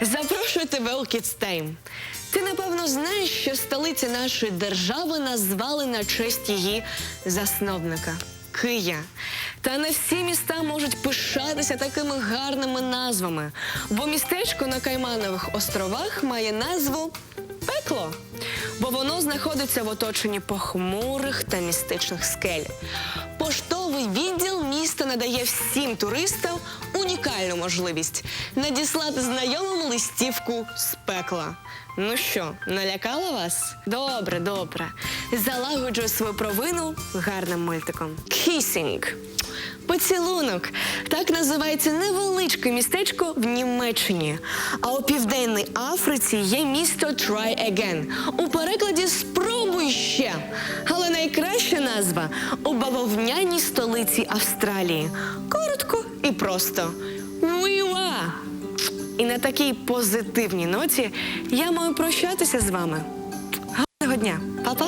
Запрошую тебе у Кіцтейм. Ти напевно знаєш, що столиця нашої держави назвали на честь її засновника Кия. Та не всі міста можуть пишатися такими гарними назвами, бо містечко на Кайманових островах має назву Пекло, бо воно знаходиться в оточенні похмурих та містичних скель. Поштовий відділ міста надає всім туристам унікальну можливість надіслати знайомим листівку з пекла. Ну що, налякала вас? Добре, добре. Залагоджую свою провину гарним мультиком. Kissing. Поцілунок. Так називається невеличке містечко в Німеччині. А у південній Африці є місто Try Again. У перекладі спробуй ще. Але найкраща назва бавовняній столиці Австралії. Коротко і просто. Віва! І на такій позитивній ноті я маю прощатися з вами. Гарного дня, Па-па!